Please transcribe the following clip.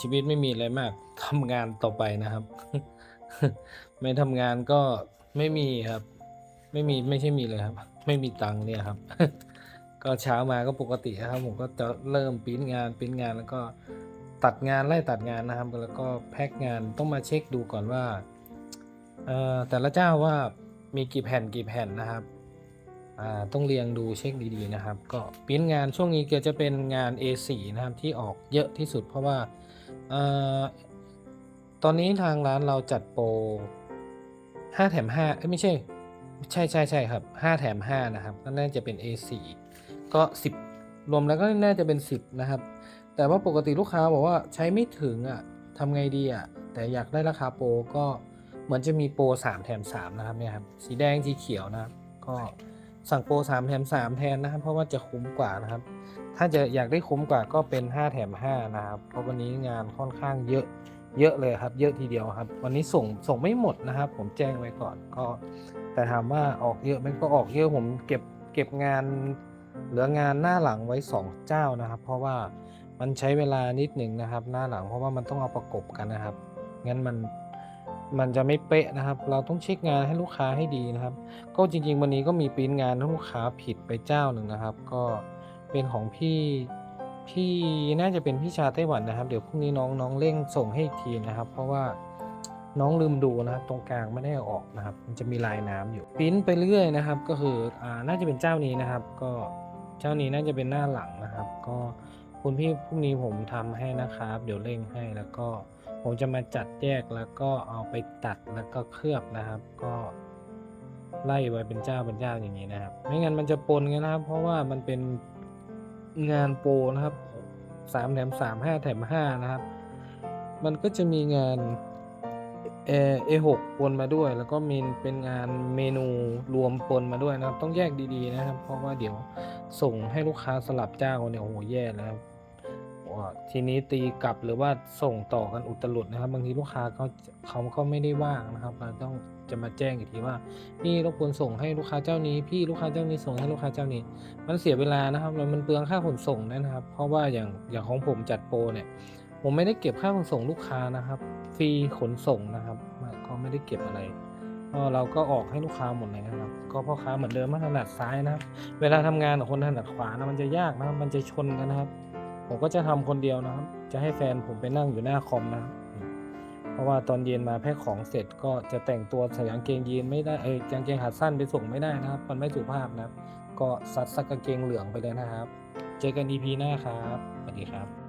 ชีวิตไม่มีอะไรมากทำงานต่อไปนะครับ ไม่ทำงานก็ไม่มีครับ ไม่มีไม่ใช่มีเลยครับ ไม่มีตังค์เนี่ยครับ ก็เช้ามาก็ปกตินะครับ ผมก็จะเริ่มปิ้นงานปิ้นงานแล้วก็ตัดงานไล่ตัดงานนะครับ แล้วก็แพ็กงานต้องมาเช็คดูก่อนว่าแต่ละเจ้าว่ามีกี่แผ่นกี่แผ่นนะครับ ต้องเรียงดูเช็คดีๆนะครับ ก็ปิ้นงานช่วงนี้เก็จะเป็นงาน A4 นะครับที่ออกเยอะที่สุดเพราะว่าอ่อตอนนี้ทางร้านเราจัดโปร5แถม5เอ้ยไม่ใช่ ใช่ใช่ใช่ครับ 5 แถม 5 นะครับก็น่าจะเป็น A4 ก็ 10 รวมแล้วก็น่าจะเป็น 10 นะครับ แต่ว่าปกติลูกค้าบอกว่าใช้ไม่ถึงอะทำไงดีอะแต่อยากได้ราคาโปรก็เหมือนจะมีโปร3แถม3นะครับเนี่ยครับสีแดงสีเขียวนะครับก็ สั่งโปร3แถม3แทนนะครับ เพราะว่าจะคุ้มกว่านะครับ ถ้าจะอยากได้คุ้มกว่าก็เป็น5แถม5นะครับ เพราะวันนี้งานค่อนข้างเยอะเยอะเลยครับ เยอะทีเดียวครับ วันนี้ส่งส่งไม่หมดนะครับ ผมแจ้งไว้ก่อนก็ แต่ถามว่าออกเยอะไหมันก็ออกเยอะผมเก็บเก็บงานเหลืองานหน้าหลังไว้ 2 เจ้านะครับ เพราะว่ามันใช้เวลานิดหนึ่งนะครับ หน้าหลังเพราะว่ามันต้องเอาประกบกันนะครับงั้นมัน มันจะไม่เป๊ะนะครับ เราต้องเช็คงานให้ลูกค้าให้ดีนะครับ ก็จริงๆ วันนี้ก็มีปริ้นงานให้ลูกค้าผิดไปเจ้าหนึ่งนะครับ ก็เป็นของพี่พี่น่าจะเป็นพี่ชาไต้หวันนะครับ เดี๋ยวพรุ่งนี้น้องน้องเร่งส่งให้อีกทีนะครับ เพราะว่าน้องลืมดูนะครับตรงกลางไม่ได้อออกนะครับ มันจะมีลายน้ำอยู่ปริ้นไปเรื่อยนะครับ ก็คืออ่าน่าจะเป็นเจ้านี้นะครับ ก็เจ้านี้น่าจะเป็นหน้าหลังนะครับ ก็คุณพี่พรุ่งนี้ผมทำให้นะครับ เดี๋ยวเร่งให้แล้วก็ ผมจะมาจัดแยกแล้วก็เอาไปตัดแล้วก็เคลือบนะครับ ก็ไล่ไว้เป็นเจ้าเป็นเจ้าอย่างนี้นะครับ ไม่งั้นมันจะปนกันนะครับ เพราะว่ามันเป็นงานโปรนะครับสามแถมสามห้าแถมห้านะครับ มันก็จะมีงานเอเอหกปนมาด้วย แล้วก็มีเป็นงานเมนูรวมปนมาด้วยนะครับ ต้องแยกดีๆนะครับ เพราะว่าเดี๋ยวส่งให้ลูกค้าสลับเจ้าเนี่ยโอ้โหแย่แล้ว ทีนี้ตีกลับหรือว่าส่งต่อกันอุตลุดนะครับ บางทีลูกค้าเขาเขาก็ไม่ได้ว่างนะครับเราต้องจะมาแจ้งอีกทีว่าพี่รบกวนส่งให้ลูกค้าเจ้านี้พี่ลูกค้าเจ้านี้ส่งให้ลูกค้าเจ้านี้ มันเสียเวลานะครับแล้วมันเปลืองค่าขนส่งนะครับ เพราะว่าอย่างอย่างของผมจัดโปรเนี่ยผมไม่ได้เก็บค่าขนส่งลูกค้านะครับ ฟรีขนส่งนะครับก็ไม่ได้เก็บอะไรก็เราก็ออกให้ลูกค้าหมดเลยนะครับ ก็พ่อค้าเหมือนเดิมมาถนัดซ้ายนะครับ เวลาทำงานกับคนถนัดขวานะมันจะยากนะมันจะชนกันนะครับ ผมก็จะทำคนเดียวนะครับ จะให้แฟนผมไปนั่งอยู่หน้าคอมนะครับเพราะว่าตอนเย็นมาแพ็คของเสร็จก็จะแต่งตัวใส่กางเกงยีนไม่ได้เอ้ยกางเกงขาสั้นไปส่งไม่ได้นะครับ มันไม่สุภาพนะครับ ก็ซัดสักกางเกงเหลืองไปเลยนะครับ เจอกัน EP หน้าครับสวัสดีครับ